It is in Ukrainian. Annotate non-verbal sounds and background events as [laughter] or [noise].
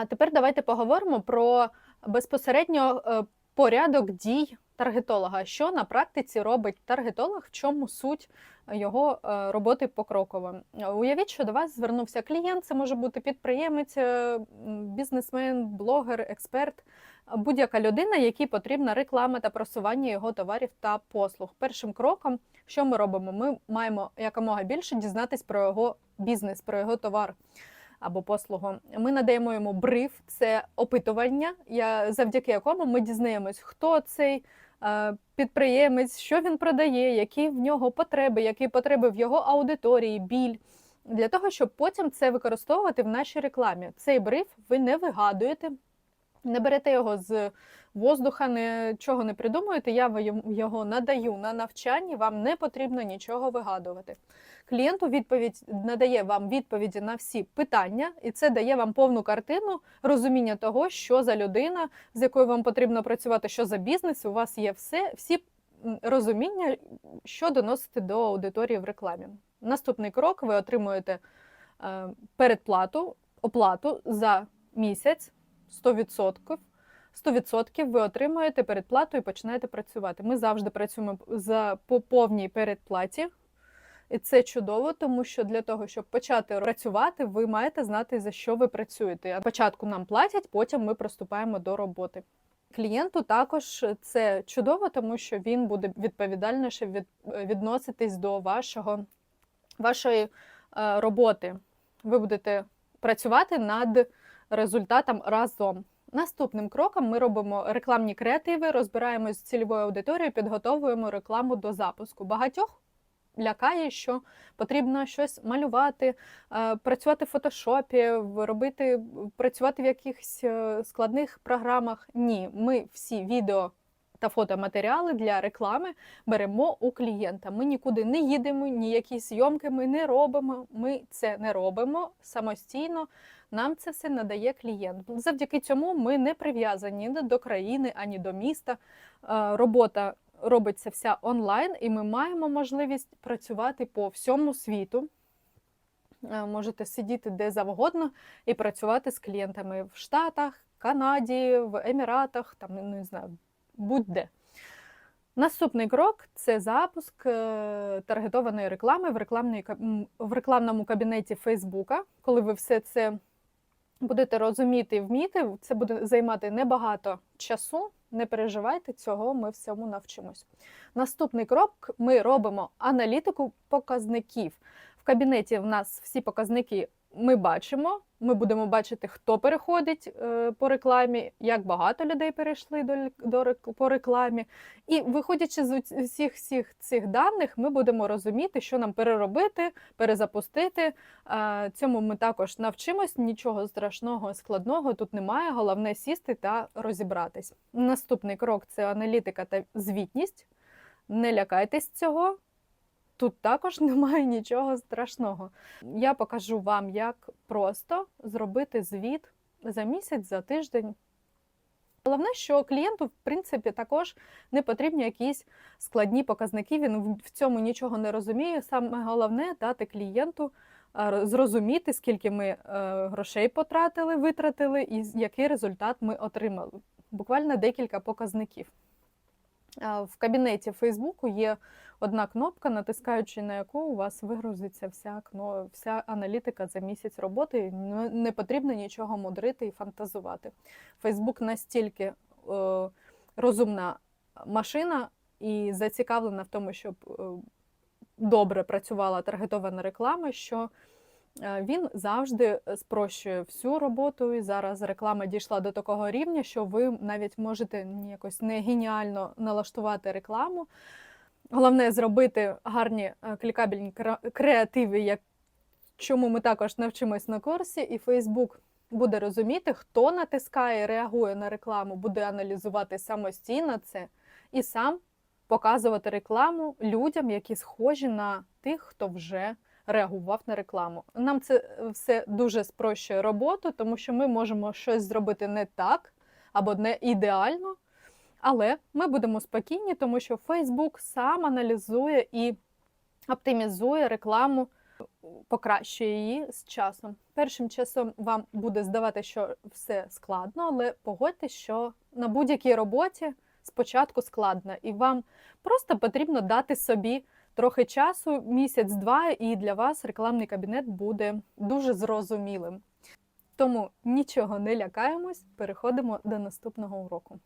А тепер давайте поговоримо про безпосередньо е, порядок дій таргетолога. Що на практиці робить таргетолог, в чому суть його е, роботи покроково. Уявіть, що до вас звернувся клієнт, це може бути підприємець, е, бізнесмен, блогер, експерт, будь-яка людина, якій потрібна реклама та просування його товарів та послуг. Першим кроком, що ми робимо? Ми маємо якомога більше дізнатись про його бізнес, про його товар або послугу. Ми надаємо йому бриф, це опитування, завдяки якому ми дізнаємось, хто цей е, підприємець, що він продає, які в нього потреби, які потреби в його аудиторії, біль. Для того, щоб потім це використовувати в нашій рекламі. Цей бриф ви не вигадуєте, не берете його з воздуха, нічого не придумуєте. Я його надаю на навчанні, вам не потрібно нічого вигадувати. Клієнту відповідь надає вам відповіді на всі питання, і це дає вам повну картину розуміння того, що за людина, з якою вам потрібно працювати, що за бізнес. У вас є все, всі розуміння, що доносити до аудиторії в рекламі. Наступний крок: ви отримуєте е, передплату, оплату за місяць 100%. 100% ви отримуєте передплату і починаєте працювати. Ми завжди працюємо за по повній передплаті. І це чудово, тому що для того, щоб почати працювати, ви маєте знати, за що ви працюєте. Спочатку нам платять, потім ми приступаємо до роботи. Клієнту також це чудово, тому що він буде відповідальніше від, відноситись до вашого, вашої е, роботи. Ви будете працювати над результатом разом. Наступним кроком ми робимо рекламні креативи, розбираємось з цільовою аудиторією, підготовуємо рекламу до запуску. Багатьох лякає, що потрібно щось малювати, е, працювати в фотошопі, робити, працювати в якихось е, складних програмах. Ні, ми всі відео та фотоматеріали для реклами беремо у клієнта. Ми нікуди не їдемо, ніякі зйомки ми не робимо. Ми це не робимо самостійно. Нам це все надає клієнт. Завдяки цьому ми не прив'язані ні до країни, ані до міста. Е, Робота робиться вся онлайн, і ми маємо можливість працювати по всьому світу. Е, Можете сидіти де завгодно і працювати з клієнтами в Штатах, Канаді, в Еміратах, там ну, не знаю, будь-де. Наступний крок це запуск е, таргетованої реклами в, рекламній, в рекламному кабінеті Фейсбука. Коли ви все це будете розуміти і вміти, це буде займати небагато часу. Не переживайте, цього ми всьому навчимось. Наступний крок ми робимо аналітику показників. В кабінеті в нас всі показники ми бачимо. Ми будемо бачити, хто переходить е, по рекламі, як багато людей перейшли до, до по рекламі. І виходячи з всіх всіх цих даних, ми будемо розуміти, що нам переробити, перезапустити. Е, Цьому ми також навчимось. Нічого страшного, складного тут немає. Головне сісти та розібратись. Наступний крок це аналітика та звітність. Не лякайтесь цього. Тут також [laughs] немає нічого страшного. Я покажу вам, як просто зробити звіт за місяць, за тиждень. Головне, що клієнту, в принципі, також не потрібні якісь складні показники. Він в- цьому нічого не розуміє. Саме головне дати клієнту е, зрозуміти, скільки ми е, грошей потратили, витратили, і який результат ми отримали. Буквально декілька показників. В кабінеті Фейсбуку є одна кнопка, натискаючи на яку у вас вигрузиться вся, вся аналітика за місяць роботи. Не не потрібно нічого мудрити і фантазувати. Фейсбук настільки е, розумна машина і зацікавлена в тому, щоб е, добре працювала таргетована реклама, що він завжди спрощує всю роботу. І зараз реклама дійшла до такого рівня, що ви навіть можете якось не геніально налаштувати рекламу. Головне зробити гарні е, клікабельні креативи, як чому ми також навчимось на курсі, і Facebook буде розуміти, хто натискає, реагує на рекламу, буде аналізувати самостійно це і сам показувати рекламу людям, які схожі на тих, хто вже реагував на рекламу. Нам це все дуже спрощує роботу, тому що ми можемо щось зробити не так або не ідеально. Але ми будемо спокійні, тому що Facebook сам аналізує і оптимізує рекламу покращує її з часом. Першим часом вам буде здавати, що все складно, але погодьтесь, що на будь-якій роботі спочатку складно, і вам просто потрібно дати собі трохи часу, місяць-два, і для вас рекламний кабінет буде дуже зрозумілим. Тому нічого не лякаємось, переходимо до наступного уроку.